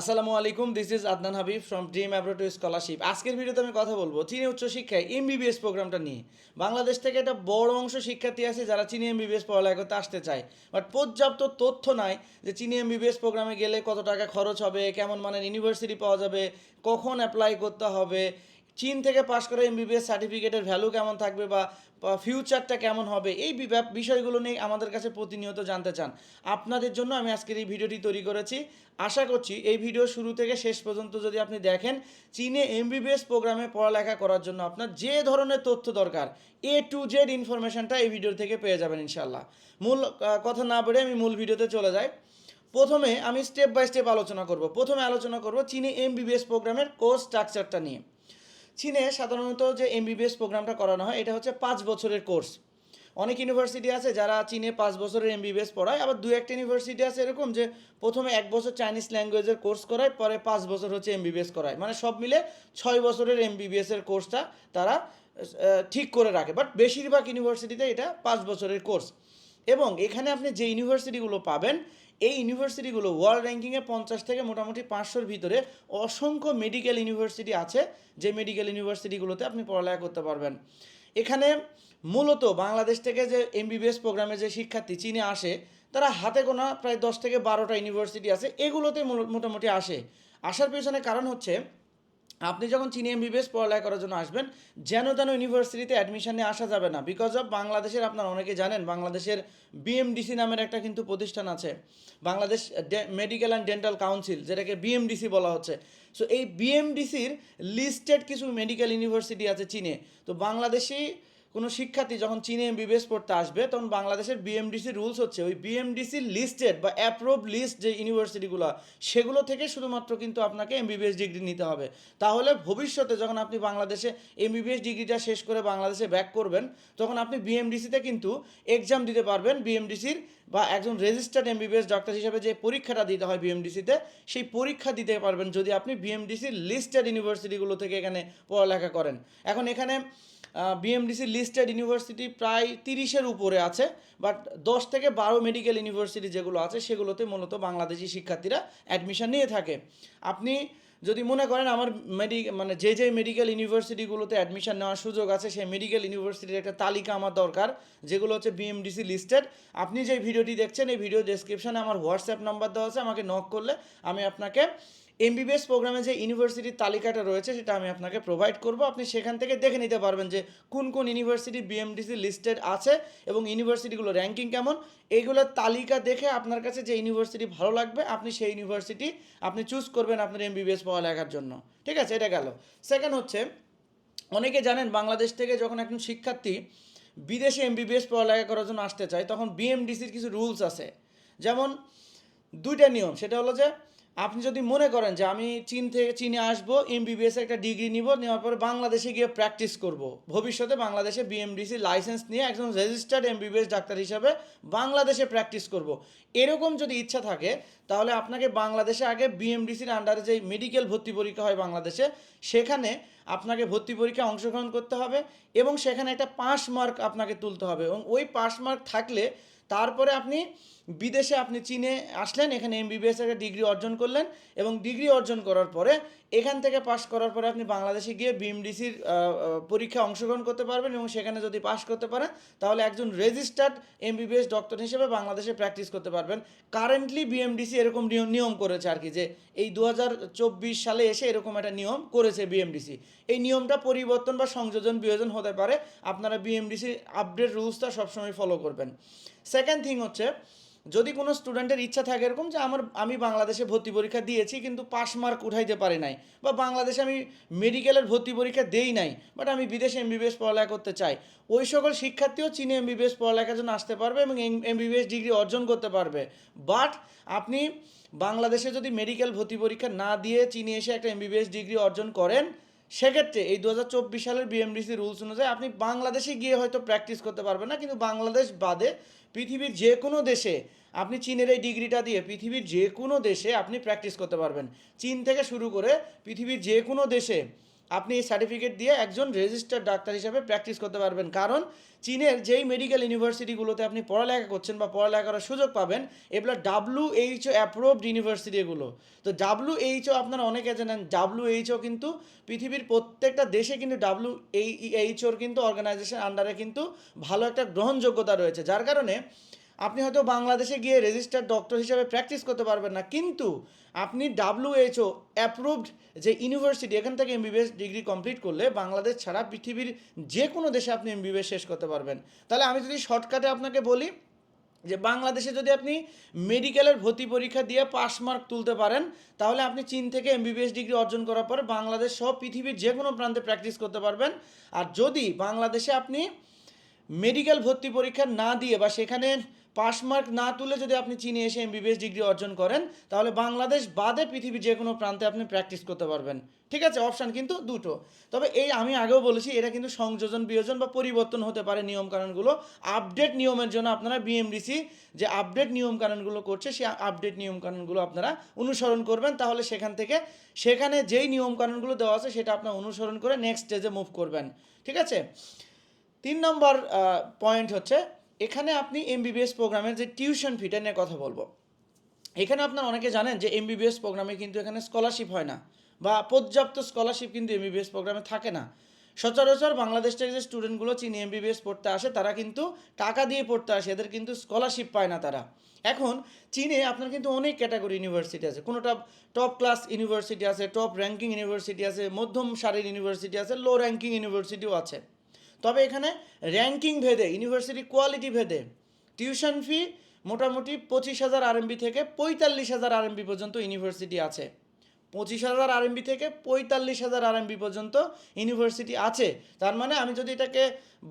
আসসালামু আলাইকুম this is Adnan Habib from dream abroad to scholarship আজকের ভিডিওতে আমি কথা বলব চীনে উচ্চশিক্ষায় এমবিবিএস প্রোগ্রামটা নিয়ে। বাংলাদেশ থেকে একটা বড় অংশ শিক্ষার্থী আছে যারা চীনে এমবিবিএস পড়ালেখা করতে আসতে চায়। বাট পর্যাপ্ত তথ্য নাই যে চীনে এমবিবিএস প্রোগ্রামে গেলে কত টাকা খরচ হবে, কেমন মানের ইউনিভার্সিটি পাওয়া যাবে, কখন অ্যাপ্লাই করতে হবে চীন থেকে পাশ করে এমবিবিএস সার্টিফিকেটের ভ্যালু কেমন থাকবে বা ফিউচারটা কেমন হবে, এই বিষয়গুলো নিয়ে আমাদের কাছে প্রতিনিয়ত জানতে চান। আপনাদের জন্য আমি আজকের এই ভিডিওটি তৈরি করেছি। আশা করছি এই ভিডিও শুরু থেকে শেষ পর্যন্ত যদি আপনি দেখেন, চীনে এমবিবিএস প্রোগ্রামে পড়ালেখা করার জন্য আপনার যে ধরনের তথ্য দরকার এ টু জেড ইনফরমেশনটা এই ভিডিও থেকে পেয়ে যাবেন ইনশাল্লাহ মূল কথা না বলে আমি মূল ভিডিওতে চলে যাই। প্রথমে আমি স্টেপ বাই স্টেপ আলোচনা করব। প্রথমে আলোচনা করব চীনে এমবিবিএস প্রোগ্রামের কোর্স স্ট্রাকচারটা নিয়ে। চীনে সাধারণত যে এমবিবিএস প্রোগ্রামটা করানো হয়, এটা হচ্ছে পাঁচ বছরের কোর্স। অনেক ইউনিভার্সিটি আছে যারা চীনে পাঁচ বছরের এমবিবিএস পড়ায়, আবার দু একটা ইউনিভার্সিটি আছে এরকম যে প্রথমে এক বছর চাইনিজ ল্যাঙ্গুয়েজের কোর্স করায়, পরে পাঁচ বছর হচ্ছে এমবিবিএস করায়। মানে সব মিলে ছয় বছরের এমবিবিএস এর কোর্সটা তারা ঠিক করে রাখে। বাট বেশিরভাগ ইউনিভার্সিটিতে এটা পাঁচ বছরের কোর্স। এবং এখানে আপনি যে ইউনিভার্সিটিগুলো পাবেন এই ইউনিভার্সিটিগুলো ওয়ার্ল্ড র্যাঙ্কিংয়ে পঞ্চাশ থেকে মোটামুটি পাঁচশোর ভিতরে অসংখ্য মেডিকেল ইউনিভার্সিটি আছে, যে মেডিকেল ইউনিভার্সিটিগুলোতে আপনি পড়ালেখা করতে পারবেন। এখানে মূলত বাংলাদেশ থেকে যে এমবিবিএস প্রোগ্রামে যে শিক্ষার্থী চীনে আসে, তারা হাতে গোনা প্রায় দশ থেকে বারোটা ইউনিভার্সিটি আছে, এগুলোতে মোটামুটি আসে। আসার পেছনে কারণ হচ্ছে আপনি যখন চীনে এমবিবিএস পড়ালেখা করার জন্য আসবেন, যেন তেন ইউনিভার্সিটিতে অ্যাডমিশন আসা যাবে না। বিকজ অফ বাংলাদেশের, আপনার অনেকে জানেন, বাংলাদেশের বিএমডিসি নামের একটা কিন্তু প্রতিষ্ঠান আছে। Bangladesh medical and dental council যেটাকে বিএমডিসি বলা হচ্ছে। সো এই বিএমডিসির লিস্টেড কিছু মেডিকেল ইউনিভার্সিটি আছে চীনে। তো বাংলাদেশি কোনো শিক্ষার্থী যখন চীনে এমবিবিএস পড়তে আসবে, তখন বাংলাদেশের বিএমডিসি রুলস হচ্ছে, ওই বিএমডিসি লিস্টেড বা অ্যাপ্রুভ লিস্ট যে ইউনিভার্সিটিগুলো সেগুলো থেকে শুধুমাত্র কিন্তু আপনাকে এমবিবিএস ডিগ্রি নিতে হবে। তাহলে ভবিষ্যতে যখন আপনি বাংলাদেশে এমবিবিএস ডিগ্রিটা শেষ করে বাংলাদেশে ব্যাক করবেন, তখন আপনি বিএমডিসিতে কিন্তু এক্সাম দিতে পারবেন বিএমডিসির বা একজন রেজিস্টার্ড এমবিবিএস ডক্টর হিসেবে যে পরীক্ষাটা দিতে হয় বিএমডিসিতে সেই পরীক্ষা দিতে পারবেন যদি আপনি বিএমডিসির লিস্টেড ইউনিভার্সিটিগুলো থেকে এখানে পড়ালেখা করেন। এখন এখানে বিএমডিসি লিস্টেড ইউনিভার্সিটি প্রায় তিরিশের উপরে আছে বাট দশ থেকে বারো মেডিকেল ইউনিভার্সিটি যেগুলো আছে, সেগুলোতে মূলত বাংলাদেশি শিক্ষার্থীরা অ্যাডমিশন নিয়ে থাকে। আপনি যদি মনে করেন আমার মেডি মানে যে যে মেডিকেল ইউনিভার্সিটিগুলোতে অ্যাডমিশন নেওয়ার সুযোগ আছে, সেই মেডিকেল ইউনিভার্সিটির একটা তালিকা আমার দরকার, যেগুলো হচ্ছে বিএমডিসি লিস্টেড আপনি যে ভিডিওটি দেখছেন, এই ভিডিও ডেসক্রিপশনে আমার হোয়াটসঅ্যাপ নাম্বার দেওয়া আছে, আমাকে নক করলে আমি আপনাকে এমবিবিএস প্রোগ্রামে যে ইউনিভার্সিটির তালিকাটা রয়েছে, সেটা আমি আপনাকে প্রোভাইড করব। আপনি সেখান থেকে দেখে নিতে পারবেন যে কোন কোন ইউনিভার্সিটি বিএমডিসি লিস্টেড আছে এবং ইউনিভার্সিটিগুলো র্যাঙ্কিং কেমন। এইগুলোর তালিকা দেখে আপনার কাছে যে ইউনিভার্সিটি ভালো লাগবে, আপনি সেই ইউনিভার্সিটি আপনি চুজ করবেন আপনার এমবিবিএস পড়ালেখার জন্য। ঠিক আছে? এটা গেল। সেকেন্ড হচ্ছে, অনেকে জানেন বাংলাদেশ থেকে যখন একজন শিক্ষার্থী বিদেশে এমবিবিএস পড়ালেখা করার জন্য আসতে চায়, তখন বিএমডিসির কিছু রুলস আছে। যেমন দুইটা নিয়ম, সেটা হলো যে আপনি যদি মনে করেন যে আমি চীন থেকে চীনে আসব এমবিবিএস একটা ডিগ্রি নিব, নেওয়ার পরে বাংলাদেশে গিয়ে প্র্যাকটিস করব। ভবিষ্যতে বাংলাদেশে বিএমডিসি লাইসেন্স নিয়ে একজন রেজিস্টার্ড এমবিবিএস ডাক্তার হিসাবে বাংলাদেশে প্র্যাকটিস করব। এরকম যদি ইচ্ছা থাকে, তাহলে আপনাকে বাংলাদেশে আগে বিএমডিসির আন্ডারে যে মেডিকেল ভর্তি পরীক্ষা হয় বাংলাদেশে, সেখানে আপনাকে ভর্তি পরীক্ষায় অংশগ্রহণ করতে হবে এবং সেখানে একটা পাস মার্ক আপনাকে তুলতে হবে এবং ওই পাস মার্ক থাকলে তারপরে আপনি বিদেশে আপনি চীনে আসলেন, এখানে এম এমবিবিএস একটা ডিগ্রি অর্জন করলেন এবং ডিগ্রি অর্জন করার পরে এখান থেকে পাশ করার পরে আপনি বাংলাদেশে গিয়ে বিএমডিসির পরীক্ষায় অংশগ্রহণ করতে পারবেন এবং সেখানে যদি পাশ করতে পারেন, তাহলে একজন রেজিস্টার্ড এমবিবিএস ডক্টর হিসেবে বাংলাদেশে প্র্যাকটিস করতে পারবেন। কারেন্টলি বিএমডিসি এরকম নিয়ম নিয়ম করেছে আর কি যে এই দু হাজার চব্বিশ সালে এসে এরকম একটা নিয়ম করেছে বিএমডিসি এই নিয়মটা পরিবর্তন বা সংযোজন, বিয়োজন হতে পারে। আপনারা বিএমডিসি আপডেট রুলসটা সবসময় ফলো করবেন। সেকেন্ড থিং হচ্ছে যদি কোনো স্টুডেন্টের ইচ্ছা থাকে এরকম যে আমার, আমি বাংলাদেশে ভর্তি পরীক্ষা দিয়েছি কিন্তু পাস মার্ক উঠাইতে পারি নাই বা বাংলাদেশে আমি মেডিকেলের ভর্তি পরীক্ষা দেই নাই বাট আমি বিদেশে এমবিবিএস পড়ালেখা করতে চাই, ওই সকল শিক্ষার্থীও চীনে এমবিবিএস পড়ালেখার জন্য আসতে পারবে এবং এমবিবিএস ডিগ্রি অর্জন করতে পারবে। বাট আপনি বাংলাদেশে যদি মেডিকেল ভর্তি পরীক্ষা না দিয়ে চীনে এসে একটা এমবিবিএস ডিগ্রি অর্জন করেন সেক্ষেত্রে এই দু হাজার চব্বিশ সালের বিএমডিসি রুলস অনুযায়ী আপনি বাংলাদেশে গিয়ে হয়তো প্র্যাকটিস করতে পারবেন না, কিন্তু বাংলাদেশ বাদে পৃথিবীর যে কোনো দেশে আপনি চীনের এই ডিগ্রিটা দিয়ে পৃথিবীর যে কোনো দেশে আপনি প্র্যাকটিস করতে পারবেন। চীন থেকে শুরু করে পৃথিবীর যে কোনো দেশে আপনি এই সার্টিফিকেট দিয়ে একজন রেজিস্টার্ড ডাক্তার হিসাবে প্র্যাকটিস করতে পারবেন। কারণ চীনের যেই মেডিকেল ইউনিভার্সিটিগুলোতে আপনি পড়ালেখা করছেন বা পড়ালেখা করার সুযোগ পাবেন, এগুলো ডাব্লু এইচও অ্যাপ্রুভড ইউনিভার্সিটি এগুলো। তো ডাব্লু এইচও আপনারা অনেকে জানেন ডাব্লু এইচও কিন্তু পৃথিবীর প্রত্যেকটা দেশে কিন্তু ডাব্লু এই এইচওর কিন্তু অর্গানাইজেশন আন্ডারে কিন্তু ভালো একটা গ্রহণযোগ্যতা রয়েছে। যার কারণে আপনি হয়তো বাংলাদেশে গিয়ে রেজিস্টার্ড ডক্টর হিসাবে প্র্যাকটিস করতে পারবেন না, কিন্তু আপনি ডাব্লিউএইচও অ্যাপ্রুভড যে ইউনিভার্সিটি এখান থেকে এমবিবিএস ডিগ্রি কমপ্লিট করলে বাংলাদেশ ছাড়া পৃথিবীর যে কোনো দেশে আপনি এমবিবিএস শেষ করতে পারবেন। তাহলে আমি যদি শর্টকাটে আপনাকে বলি, যে বাংলাদেশে যদি আপনি মেডিকেলের ভর্তি পরীক্ষা দিয়ে পাস মার্ক তুলতে পারেন, তাহলে আপনি চীন থেকে এমবিবিএস ডিগ্রি অর্জন করার পরে বাংলাদেশ সহ পৃথিবীর যে কোনো প্রান্তে প্র্যাকটিস করতে পারবেন। আর যদি বাংলাদেশে আপনি মেডিকেল ভর্তি পরীক্ষা না দিয়ে বা সেখানে পাস মার্ক না তুলে যদি আপনি চীনে এসে এমবিবিএস ডিগ্রি অর্জন করেন, তাহলে বাংলাদেশ বাদে পৃথিবীর যে কোনো প্রান্তে আপনি প্র্যাকটিস করতে পারবেন। ঠিক আছে? অপশান কিন্তু দুটো। তবে এই আমি আগেও বলেছি, এটা কিন্তু সংযোজন, বিয়োজন বা পরিবর্তন হতে পারে নিয়মকানুনগুলো। আপডেট নিয়মের জন্য আপনারা বিএমডিসি যে আপডেট নিয়মকানুনগুলো করছে, সেই আপডেট নিয়মকানুনগুলো আপনারা অনুসরণ করবেন। তাহলে সেখান থেকে, সেখানে যেই নিয়মকানুনগুলো দেওয়া আছে, সেটা আপনার অনুসরণ করে নেক্সট স্টেজে মুভ করবেন। ঠিক আছে? তিন নম্বর পয়েন্ট হচ্ছে এখানে আপনি এমবিবিএস প্রোগ্রামের যে টিউশন ফিটা নিয়ে কথা বলব। এখানে আপনার অনেকে জানেন যে এমবিবিএস প্রোগ্রামে কিন্তু এখানে স্কলারশিপ হয় না, বা পর্যাপ্ত স্কলারশিপ কিন্তু এমবিবিএস প্রোগ্রামে থাকে না। সচরাচর বাংলাদেশ থেকে যে স্টুডেন্টগুলো চীনে এমবিবিএস পড়তে আসে, তারা কিন্তু টাকা দিয়ে পড়তে আসে, এদের কিন্তু স্কলারশিপ পায় না তারা। এখন চীনে আপনার কিন্তু অনেক ক্যাটাগরি ইউনিভার্সিটি আছে, কোনোটা টপ ক্লাস ইউনিভার্সিটি আছে টপ র্যাঙ্কিং ইউনিভার্সিটি আছে, মধ্যম সারির ইউনিভার্সিটি আছে লো র্যাঙ্কিং ইউনিভার্সিটিও আছে। তবে এখানে র্যাঙ্কিং ভেদে ইউনিভার্সিটি কোয়ালিটি ভেদে টিউশন ফি মোটামুটি পঁচিশ হাজার আরএমবি থেকে পঁয়তাল্লিশ হাজার আরএমবি পর্যন্ত ইউনিভার্সিটি আছে। পঁচিশ হাজার আরএমবি থেকে পঁয়তাল্লিশ হাজার আরএমবি পর্যন্ত ইউনিভার্সিটি আছে। তার মানে আমি যদি এটাকে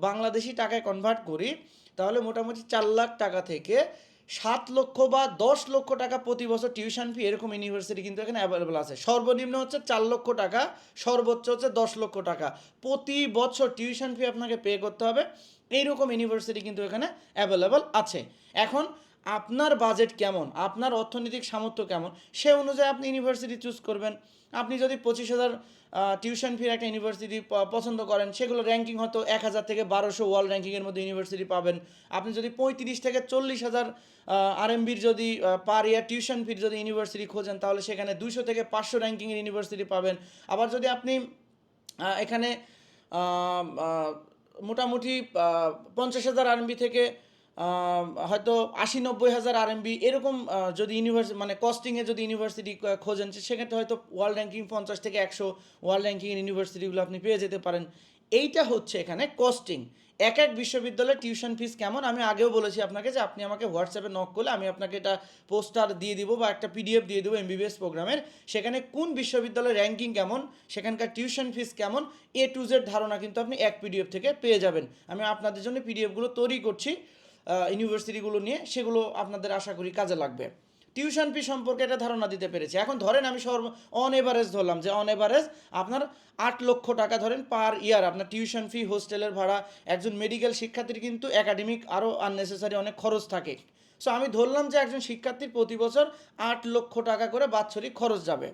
বাংলাদেশি টাকায় কনভার্ট করি, তাহলে মোটামুটি চার লাখ টাকা থেকে সাত লক্ষ বা দশ লক্ষ টাকা প্রতি বছর টিউশন ফি, এরকম ইউনিভার্সিটি কিন্তু এখানে অ্যাভেলেবেল আছে। সর্বনিম্ন হচ্ছে চার লক্ষ টাকা, সর্বোচ্চ হচ্ছে দশ লক্ষ টাকা। প্রতি বছর টিউশন ফি আপনাকে পে করতে হবে। এইরকম ইউনিভার্সিটি কিন্তু এখানে অ্যাভেলেবেল আছে। এখন আপনার বাজেট কেমন? আপনার অর্থনৈতিক সামর্থ্য কেমন? সে অনুযায়ী আপনি ইউনিভার্সিটি চুজ করবেন। আপনি যদি পঁচিশ হাজার টিউশন ফির একটা ইউনিভার্সিটি পছন্দ করেন সেগুলো র্যাঙ্কিং হয়তো এক হাজার থেকে বারোশো ওয়ার্ল্ড র্যাঙ্কিংয়ের মধ্যে ইউনিভার্সিটি পাবেন। আপনি যদি পঁয়ত্রিশ থেকে চল্লিশ হাজার আরএমবির যদি পার ইয়ার টিউশন ফির যদি ইউনিভার্সিটি খোঁজেন, তাহলে সেখানে দুশো থেকে পাঁচশো র্যাঙ্কিংয়ের ইউনিভার্সিটি পাবেন। আবার যদি আপনি এখানে মোটামুটি পঞ্চাশ হাজার আরএমবি থেকে হয়তো আশি নব্বই হাজার আরএমবি এরকম যদি ইউনিভার্সিটি মানে কস্টিংয়ে যদি ইউনিভার্সিটি খোঁজেন সেক্ষেত্রে হয়তো ওয়ার্ল্ড র্যাঙ্কিং পঞ্চাশ থেকে একশো ওয়ার্ল্ড র্যাঙ্কিংয়ের ইউনিভার্সিটিগুলো আপনি পেয়ে যেতে পারেন। এইটা হচ্ছে এখানে কস্টিং এক এক বিশ্ববিদ্যালয়ের টিউশন ফিস কেমন? আমি আগেও বলেছি আপনাকে যে আপনি আমাকে হোয়াটসঅ্যাপে নক করলে আমি আপনাকে এটা পোস্টার দিয়ে দিব বা একটা পিডিএফ দিয়ে দেবো এমবিবিএস প্রোগ্রামের সেখানে কোন বিশ্ববিদ্যালয়ের র্যাঙ্কিং কেমন? সেখানকার টিউশন ফিস কেমন? এ টু জেড ধারণা কিন্তু আপনি এক পিডিএফ থেকে পেয়ে যাবেন। আমি আপনাদের জন্য পিডিএফগুলো তৈরি করছি। ইউনিভার্সিটিগুলো নিয়ে, সেগুলো আপনাদের আশা করি কাজে লাগবে। টিউশন ফি সম্পর্কে একটা ধারণা দিতে পেরেছি। এখন ধরেন আমি সর্ব অন এভারেজ ধরলাম যে অন এভারেজ আপনার আট লক্ষ টাকা ধরেন পার ইয়ার আপনার টিউশন ফি হোস্টেলের ভাড়া, একজন মেডিকেল শিক্ষার্থীর কিন্তু একাডেমিক আরও আননেসেসারি অনেক খরচ থাকে। সো আমি ধরলাম যে একজন শিক্ষার্থীর প্রতি বছর আট লক্ষ টাকা করে বাৎসরিক খরচ যাবে।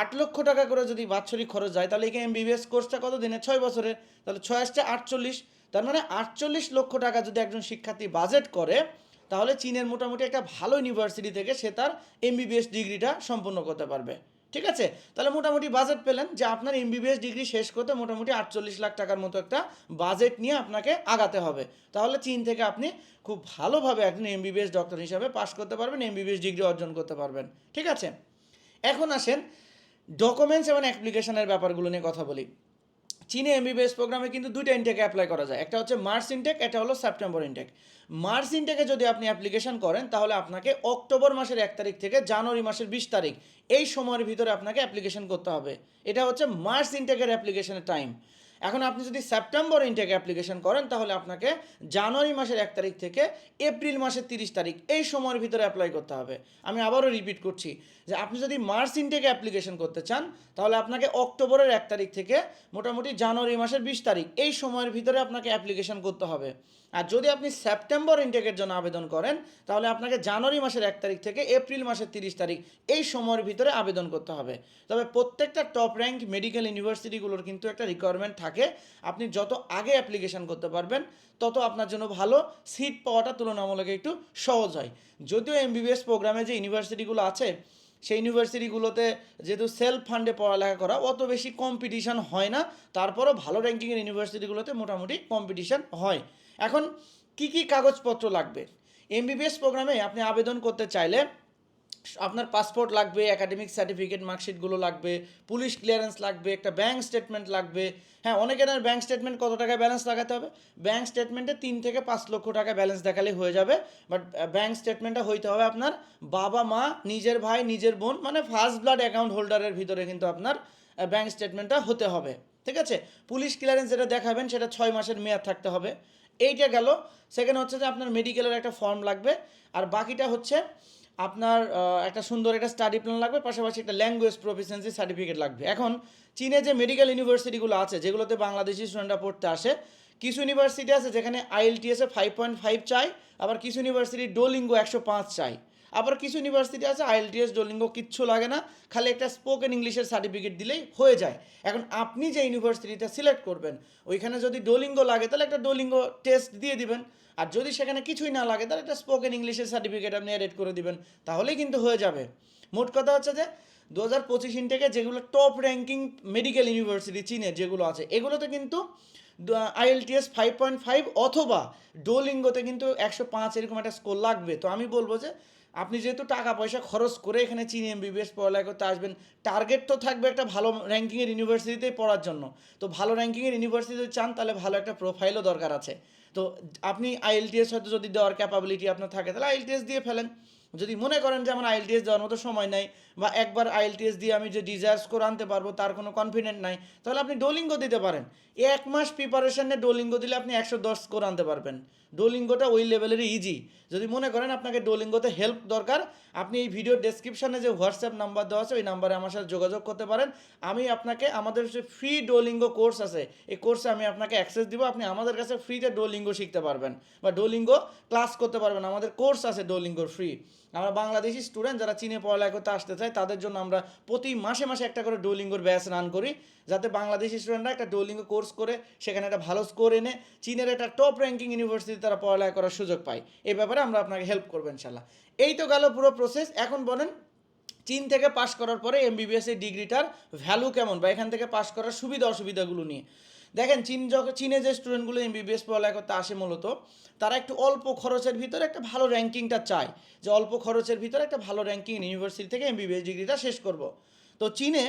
আট লক্ষ টাকা করে যদি বাৎসরিক খরচ যায়, তাহলে এখানে এমবিবিএস কোর্সটা কত দিনে? ছয় বছরের তাহলে ছয় আসছে আটচল্লিশ। তার মানে আটচল্লিশ লক্ষ টাকা যদি একজন শিক্ষার্থী বাজেট করে, তাহলে চীনের মোটামুটি একটা ভালো ইউনিভার্সিটি থেকে সে তার এমবিবিএস ডিগ্রিটা সম্পূর্ণ করতে পারবে। ঠিক আছে? তাহলে মোটামুটি বাজেট পেলেন যে আপনার এমবিবিএস ডিগ্রি শেষ করতে মোটামুটি আটচল্লিশ লাখ টাকার মতো একটা বাজেট নিয়ে আপনাকে আগাতে হবে। তাহলে চীন থেকে আপনি খুব ভালোভাবে একজন এমবিবিএস ডক্টর হিসাবে পাশ করতে পারবেন এমবিবিএস ডিগ্রি অর্জন করতে পারবেন। ঠিক আছে? এখন আসেন ডকুমেন্টস এবং অ্যাপ্লিকেশনের ব্যাপারগুলো নিয়ে কথা বলি। চীনে এমবিবিএস প্রোগ্রামে কিন্তু দুইটা ইনটেক অ্যাপ্লাই করা যায়। একটা হচ্ছে মার্চ ইনটেক এটা হলো সেপ্টেম্বর ইনটেক মার্চ ইনটেকে যদি আপনি অ্যাপ্লিকেশন করেন, তাহলে আপনাকে অক্টোবর মাসের এক তারিখ থেকে জানুয়ারি মাসের বিশ তারিখ, এই সময়ের ভিতরে আপনাকে অ্যাপ্লিকেশন করতে হবে। এটা হচ্ছে মার্চ ইনটেকের অ্যাপ্লিকেশনের টাইম এখন আপনি যদি সেপ্টেম্বর ইনটেক অ্যাপ্লিকেশন করেন, তাহলে আপনাকে জানুয়ারি মাসের এক তারিখ থেকে এপ্রিল মাসের তিরিশ তারিখ এই সময়ের ভিতরে অ্যাপ্লাই করতে হবে। আমি আবারও রিপিট করছি যে আপনি যদি মার্চ ইনটেকে অ্যাপ্লিকেশন করতে চান, তাহলে আপনাকে অক্টোবরের এক তারিখ থেকে মোটামুটি জানুয়ারি মাসের বিশ তারিখ এই সময়ের ভিতরে আপনাকে অ্যাপ্লিকেশন করতে হবে। আর যদি আপনি সেপ্টেম্বর ইনটেকের জন্য আবেদন করেন, তাহলে আপনাকে জানুয়ারি মাসের এক তারিখ থেকে এপ্রিল মাসের তিরিশ তারিখ এই সময়ের ভিতরে আবেদন করতে হবে। তবে প্রত্যেকটা টপ র্যাঙ্ক মেডিকেল ইউনিভার্সিটিগুলোর কিন্তু একটা রিকোয়ারমেন্ট থাকে। আপনি যত আগে অ্যাপ্লিকেশন করতে পারবেন, তত আপনার জন্য ভালো। সিট পাওয়াটা তুলনামূলক একটু সহজ হয়। যদিও এমবিবিএস প্রোগ্রামে যে ইউনিভার্সিটিগুলো আছে, সেই ইউনিভার্সিটিগুলোতে যেহেতু সেলফ ফান্ডে পড়ালেখা করা, অত বেশি কম্পিটিশন হয় না। তারপরও ভালো র্যাঙ্কিংয়ের ইউনিভার্সিটিগুলোতে মোটামুটি কম্পিটিশন হয়। এখন কি কি কাগজপত্র লাগবে? এমবিবিএস প্রোগ্রামে আপনি আবেদন করতে চাইলে আপনার পাসপোর্ট লাগবে একাডেমিক সার্টিফিকেট মার্কশিটগুলো লাগবে পুলিশ ক্লিয়ারেন্স লাগবে, একটা ব্যাঙ্ক স্টেটমেন্ট লাগবে। হ্যাঁ অনেকের ব্যাঙ্ক স্টেটমেন্ট কত টাকা ব্যালেন্স লাগাতে হবে? ব্যাঙ্ক স্টেটমেন্টে তিন থেকে পাঁচ লক্ষ টাকা ব্যালেন্স দেখালে হয়ে যাবে। বাট ব্যাঙ্ক স্টেটমেন্টটা হইতে হবে আপনার বাবা, মা, নিজের ভাই, নিজের বোন মানে ফার্স্ট ব্লাড অ্যাকাউন্ট হোল্ডারের ভিতরে কিন্তু আপনার ব্যাঙ্ক স্টেটমেন্টটা হতে হবে। ঠিক আছে? পুলিশ ক্লিয়ারেন্স যেটা দেখাবেন, সেটা ছয় মাসের মেয়াদ থাকতে হবে। এইটা গেল। সেখানে হচ্ছে যে আপনার মেডিকেলের একটা ফর্ম লাগবে। আর বাকিটা হচ্ছে আপনার একটা সুন্দর একটা স্টাডি প্ল্যান লাগবে। পাশাপাশি একটা ল্যাঙ্গুয়েজ প্রফিসিয়েন্সি সার্টিফিকেট লাগবে। এখন চীনে যে মেডিকেল ইউনিভার্সিটিগুলো আছে, যেগুলোতে বাংলাদেশি স্টুডেন্টরা পড়তে আসে, কিছু ইউনিভার্সিটি আছে যেখানে আইএলটিএসে ফাইভ পয়েন্ট ফাইভ চাই, আবার কিছু ইউনিভার্সিটি ডোলিঙ্গো একশো পাঁচ চাই। আবার কিছু ইউনিভার্সিটি আছে আইএলটিএস ডোলিঙ্গো কিচ্ছু লাগে না, খালি একটা স্পোকেন ইংলিশের সার্টিফিকেট দিলেই হয়ে যায়। এখন আপনি যে ইউনিভার্সিটিটা সিলেক্ট করবেন, ওইখানে যদি ডোলিঙ্গো লাগে, তাহলে একটা ডোলিঙ্গো টেস্ট দিয়ে দিবেন। আর যদি সেখানে কিছুই না লাগে, তাহলে একটা স্পোকেন ইংলিশের সার্টিফিকেট আপনি অ্যাড করে দিবেন, তাহলেই কিন্তু হয়ে যাবে। মোট কথা হচ্ছে যে দু হাজার পঁচিশ ইনটেকে যেগুলো টপ র্যাঙ্কিং মেডিকেল ইউনিভার্সিটি চীনে যেগুলো আছে, এগুলোতে কিন্তু আইএলটিএস ফাইভ পয়েন্ট ফাইভ অথবা ডোলিঙ্গোতে কিন্তু একশো পাঁচ এরকম একটা স্কোর লাগবে। তো আমি বলব যে আপনি যেহেতু টাকা পয়সা খরচ করে এখানে চীন এমবিবিএস পড়ালেখা করতে আসবেন টার্গেট তো থাকবে একটা ভালো র্যাঙ্কিংয়ের ইউনিভার্সিটিতেই পড়ার জন্য। তো ভালো র্যাঙ্কিংয়ের ইউনিভার্সিটি চান, তাহলে ভালো একটা প্রোফাইলও দরকার আছে। তো আপনি আইএলটিএস হয়তো যদি দেওয়ার ক্যাপাবিলিটি আপনার থাকে, তাহলে আইএলটিএস দিয়ে ফেলেন। যদি মনে করেন যে আমার আইএলটিএস দেওয়ার মতো সময় নাই, বা একবার আইএলটিএস দিয়ে আমি যে ডিজায়ার স্কোর আনতে পারব, তার কোনো কনফিডেন্ট নাই, তাহলে আপনি ডোলিঙ্গো দিতে পারেন। এক মাস প্রিপারেশনে ডোলিঙ্গো দিলে আপনি একশো দশ স্কোর আনতে পারবেন। ডোলিঙ্গোটা ওই লেভেলের ইজি যদি মনে করেন আপনাকে ডোলিঙ্গোতে হেল্প দরকার আপনি এই ভিডিও ডেসক্রিপশনে যে হোয়াটসঅ্যাপ নাম্বার দেওয়া আছে, ওই নাম্বারে আমার সাথে যোগাযোগ করতে পারেন। আমি আপনাকে, আমাদের যে ফ্রি ডোলিঙ্গো কোর্স আছে, এই কোর্সে আমি আপনাকে অ্যাক্সেস দিব। আপনি আমাদের কাছে ফ্রিতে ডোলিঙ্গো শিখতে পারবেন বা ডোলিঙ্গো ক্লাস করতে পারবেন। আমাদের কোর্স আছে ডোলিঙ্গোর ফ্রি আমরা বাংলাদেশি স্টুডেন্ট যারা চীনে পড়ালেখা করতে আসতে চায়, তাদের জন্য আমরা প্রতি মাসে মাসে একটা করে ডোলিঙ্গোর ব্যাচ রান করি, যাতে বাংলাদেশি স্টুডেন্টরা একটা ডোলিঙ্গো কোর্স করে, সেখানে একটা ভালো স্কোর এনে, চীনের একটা টপ র্যাঙ্কিং ইউনিভার্সিটি তারা পড়ালেখা করার সুযোগ পায়। এই ব্যাপারে আমরা আপনাকে হেল্প করব ইনশাল্লাহ এই তো গেল পুরো প্রসেস এখন বলেন, চীন থেকে পাশ করার পরে এমবিবিএস এর ডিগ্রিটার ভ্যালু কেমন বা এখান থেকে পাশ করার সুবিধা অসুবিধাগুলো নিয়ে? দেখেন, চীন যখন চীনে যে স্টুডেন্টগুলো এমবিবিএস পড়ালেখা করতে আসে মূলত, তারা একটু অল্প খরচের ভিতরে একটা ভালো র্যাঙ্কিংটা চায় যে অল্প খরচের ভিতরে একটা ভালো র্যাঙ্কিং ইউনিভার্সিটি থেকে এমবিবিএস ডিগ্রিটা শেষ করব। তো চীনে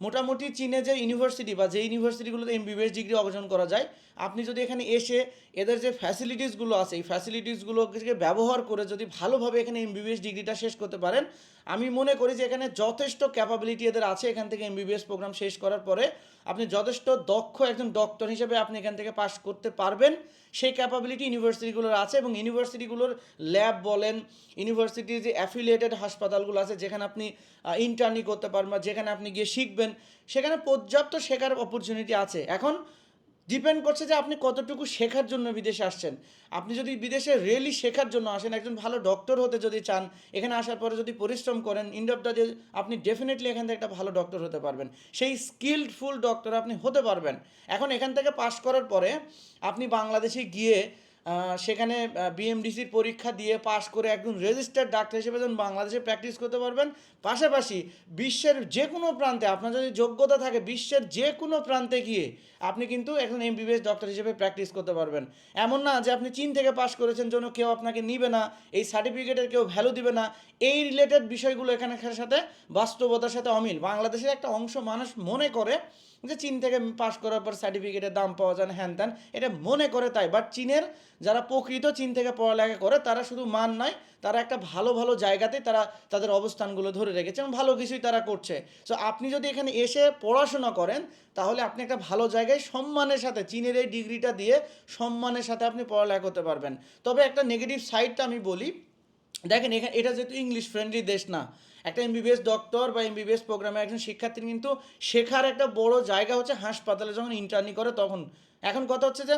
মোটামুটি চীনে যে ইউনিভার্সিটি বা যে ইউনিভার্সিটিগুলোতে এম এমবিবিএস ডিগ্রি অর্জন করা যায়, আপনি যদি এখানে এসে এদের যে ফ্যাসিলিটিসগুলো আছে, এই ফ্যাসিলিটিসগুলোকে ব্যবহার করে যদি ভালোভাবে এখানে এমবিবিএস ডিগ্রিটা শেষ করতে পারেন, আমি মনে করি যে এখানে যথেষ্ট ক্যাপাবিলিটি এদের আছে এখান থেকে এমবিবিএস প্রোগ্রাম শেষ করার পরে। আপনি যথেষ্ট দক্ষ একজন ডক্টর হিসেবে আপনি এখান থেকে পাস করতে পারবেন। সেই ক্যাপাবিলিটি ইউনিভার্সিটিগুলোর আছে এবং ইউনিভার্সিটিগুলোর ল্যাব বলেন ইউনিভার্সিটির যে অ্যাফিলিয়েটেড হাসপাতালগুলো আছে, যেখানে আপনি ইন্টার্নি করতে পারবেন বা যেখানে আপনি গিয়ে শিখবেন, সেখানে পর্যাপ্ত শেখার অপরচুনিটি আছে। এখন ডিপেন্ড করছে যে আপনি কতটুকু শেখার জন্য বিদেশে আসছেন। আপনি যদি বিদেশে রিয়েলি শেখার জন্য আসেন, একজন ভালো ডক্টর হতে যদি চান, এখানে আসার পরে যদি পরিশ্রম করেন ইন্ডপটা যে আপনি ডেফিনেটলি এখান থেকে একটা ভালো ডক্টর হতে পারবেন। সেই স্কিল্ডফুল ডক্টর আপনি হতে পারবেন। এখন এখান থেকে পাশ করার পরে আপনি বাংলাদেশে গিয়ে সেখানে বিএমডিসির পরীক্ষা দিয়ে পাশ করে একজন রেজিস্টার্ড ডাক্তার হিসেবে যখন বাংলাদেশে প্র্যাকটিস করতে পারবেন, পাশাপাশি বিশ্বের যে কোনো প্রান্তে, আপনার যদি যোগ্যতা থাকে, বিশ্বের যে কোনো প্রান্তে গিয়ে আপনি কিন্তু এখন এমবিবিএস ডক্টর হিসেবে প্র্যাকটিস করতে পারবেন। এমন না যে আপনি চীন থেকে পাশ করেছেন জন্য কেউ আপনাকে নিবে না, এই সার্টিফিকেটের কেউ ভ্যালু দিবে না। এই রিলেটেড বিষয়গুলো এখানকার সাথে, বাস্তবতার সাথে অমিল। বাংলাদেশের একটা অংশ মানুষ মনে করে যে চীন থেকে পাশ করার পর সার্টিফিকেটের দাম পাওয়া যায় হ্যান ত্যান। এটা মনে করে তাই। বাট চীনের যারা প্রকৃত চীন থেকে পড়ালেখা করে, তারা শুধু মান নয়, তারা একটা ভালো ভালো জায়গাতে তারা তাদের অবস্থানগুলো ধরে রেখেছে এবং ভালো কিছুই তারা করছে। সো আপনি যদি এখানে এসে পড়াশোনা করেন, তাহলে আপনি একটা ভালো জায়গায় সম্মানের সাথে, চীনের এই ডিগ্রিটা দিয়ে সম্মানের সাথে আপনি পড়ালেখা করতে পারবেন। তবে একটা নেগেটিভ সাইডটা আমি বলি। দেখেন এখানে এটা যেহেতু ইংলিশ ফ্রেন্ডলি দেশ না একটা এমবিবিএস ডক্টর বা এমবিবিএস প্রোগ্রামে একজন শিক্ষার্থী কিন্তু শেখার একটা বড় জায়গা হচ্ছে হাসপাতালে যখন ইন্টার্নি করে তখন। এখন কথা হচ্ছে যে,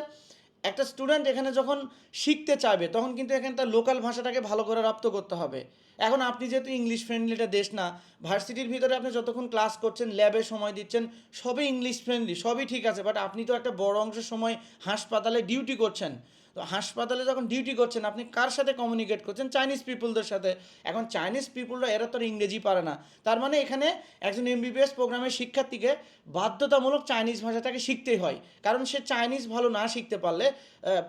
একটা স্টুডেন্ট এখানে যখন শিখতে চাইবে, তখন কিন্তু এখানে তার লোকাল ভাষাটাকে ভালো করে রপ্ত করতে হবে। এখন আপনি যেহেতু ইংলিশ ফ্রেন্ডলি একটা দেশ না ভার্সিটির ভিতরে আপনি যতক্ষণ ক্লাস করছেন ল্যাবে সময় দিচ্ছেন, সবই ইংলিশ ফ্রেন্ডলি সবই ঠিক আছে বাট আপনি তো একটা বড় অংশ সময় হাসপাতালে ডিউটি করছেন। তো হাসপাতালে যখন ডিউটি করছেন, আপনি কার সাথে কমিউনিকেট করছেন? চাইনিজ পিপুলদের সাথে। এখন চাইনিজ পিপুলরা এরা তো ইংরেজি পারে না। তার মানে এখানে একজন এমবিবিএস প্রোগ্রামের শিক্ষার্থীকে বাধ্যতামূলক চাইনিজ ভাষাটাকে শিখতেই হয়। কারণ সে চাইনিজ ভালো না শিখতে পারলে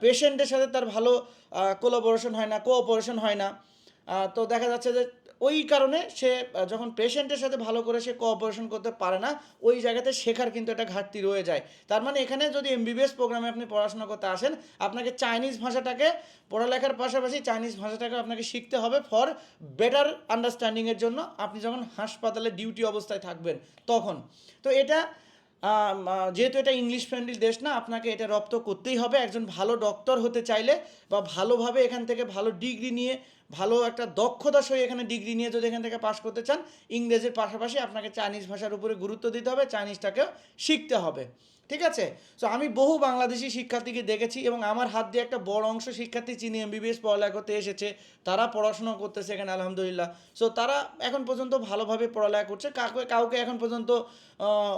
পেশেন্টের সাথে তার ভালো কোলাবোরেশন হয় না কোঅপারেশন হয় না। তো দেখা যাচ্ছে যে ওই কারণে সে যখন পেশেন্টের সাথে ভালো করে সে কোঅপারেশন করতে পারে না, ওই জায়গাতে শেখার কিন্তু একটা ঘাটতি রয়ে যায়। তার মানে এখানে যদি এমবিবিএস প্রোগ্রামে আপনি পড়াশোনা করতে আসেন, আপনাকে চাইনিজ ভাষাটাকে, পড়ালেখার পাশাপাশি চাইনিজ ভাষাটাকে আপনাকে শিখতে হবে ফর বেটার আন্ডারস্ট্যান্ডিংয়ের জন্য। আপনি যখন হাসপাতালে ডিউটি অবস্থায় থাকবেন, তখন। তো এটা যেহেতু এটা ইংলিশ ফ্রেন্ডলি দেশ না, আপনাকে এটা রপ্ত করতেই হবে। একজন ভালো ডক্টর হতে চাইলে বা ভালোভাবে এখান থেকে ভালো ডিগ্রি নিয়ে, ভালো একটা দক্ষতা সই এখানে ডিগ্রি নিয়ে যদি এখান থেকে পাশ করতে চান, ইংরেজির পাশাপাশি আপনাকে চাইনিজ ভাষার উপরে গুরুত্ব দিতে হবে। চাইনিজটাকেও শিখতে হবে। ঠিক আছে? সো আমি বহু বাংলাদেশি শিক্ষার্থীকে দেখেছি এবং আমার হাত দিয়ে একটা বড় অংশ শিক্ষার্থী চিনি এমবিবিএস পড়ালেখা করতে এসেছে, তারা পড়াশোনা করতেছে এখানে, আলহামদুলিল্লাহ। সো তারা এখন পর্যন্ত ভালোভাবে পড়ালেখা করছে। কাউকে কাউকে এখন পর্যন্ত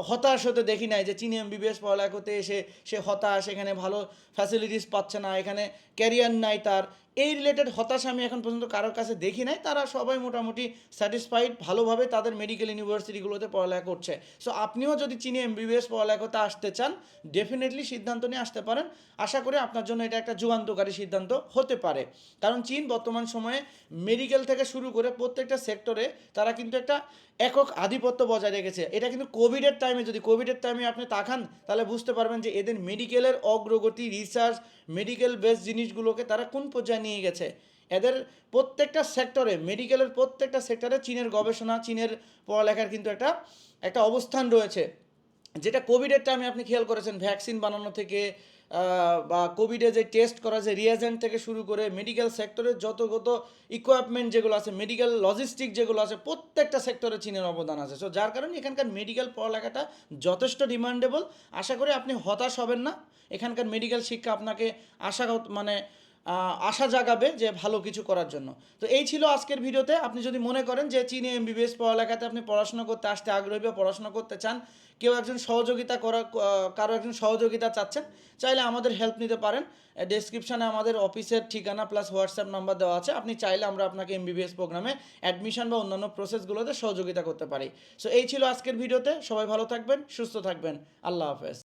হতাশ হতে দেখি নাই যে চিনি এমবিবিএস পড়ালেখা করতে এসে সে হতাশ, এখানে ভালো ফ্যাসিলিটিস পাচ্ছে না, এখানে ক্যারিয়ার নাই তার। এই রিলেটেড হতাশা আমি এখন পর্যন্ত কারোর কাছে দেখি নাই। তারা সবাই মোটামুটি স্যাটিসফাইড ভালোভাবে তাদের মেডিকেল ইউনিভার্সিটিগুলোতে পড়ালেখা করছে। সো আপনিও যদি চীনে এমবিবিএস পড়ালেখা করতে আসতে চান ডেফিনেটলি সিদ্ধান্ত নিয়ে আসতে পারেন। আশা করি আপনার জন্য এটা একটা যুগান্তকারী সিদ্ধান্ত হতে পারে। কারণ চীন বর্তমান সময়ে মেডিকেল থেকে শুরু করে প্রত্যেকটা সেক্টরে তারা কিন্তু একটা একক আধিপত্য বজায় রেখেছে। এটা কিন্তু কোভিডের টাইমে যদি কোভিডের টাইমে আপনি তাকান, তাহলে বুঝতে পারবেন যে এদের মেডিকেলের অগ্রগতি রিসার্চ মেডিকেল বেস জিনিসগুলোকে তারা কোন পর্যায়ে নিয়ে গেছে। এদের প্রত্যেকটা সেক্টরে মেডিকেলের প্রত্যেকটা সেক্টরে চীনের গবেষণা, চীনের পড়ালেখার কিন্তু একটা একটা অবস্থান রয়েছে। যেটা কোভিডের টাইমে আপনি খেয়াল করেছেন ভ্যাকসিন বানানো থেকে বা কোভিডে যে টেস্ট করা, যে রিয়েজেন্ট থেকে শুরু করে মেডিকেল সেক্টরের যত কত ইকুইপমেন্ট যেগুলো আছে মেডিকেল লজিস্টিক যেগুলো আছে, প্রত্যেকটা সেক্টরে চীনের অবদান আছে। সো যার কারণে এখানকার মেডিকেল পড়ালেখাটা যথেষ্ট ডিমান্ডেবল আশা করি আপনি হতাশ হবেন না। এখানকার মেডিকেল শিক্ষা আপনাকে আশা মানে আশা জাগাবে যে ভালো কিছু করার জন্য। তো এই ছিল আজকের ভিডিওতে আপনি যদি মনে করেন যে চীনে এমবিবিএস পড়ালেখাতে আপনি পড়াশোনা করতে আসতে আগ্রহী বা পড়াশোনা করতে চান কেউ একজন সহযোগিতা করা কারও একজন সহযোগিতা চাচ্ছেন, চাইলে আমাদের হেল্প নিতে পারেন। ডেসক্রিপশানে আমাদের অফিসের ঠিকানা প্লাস হোয়াটসঅ্যাপ নাম্বার দেওয়া আছে। আপনি চাইলে আমরা আপনাকে এমবিবিএস প্রোগ্রামে অ্যাডমিশন বা অন্যান্য প্রসেসগুলোতে সহযোগিতা করতে পারি। সো এই ছিল আজকের ভিডিওতে সবাই ভালো থাকবেন, সুস্থ থাকবেন। আল্লাহ হাফেজ।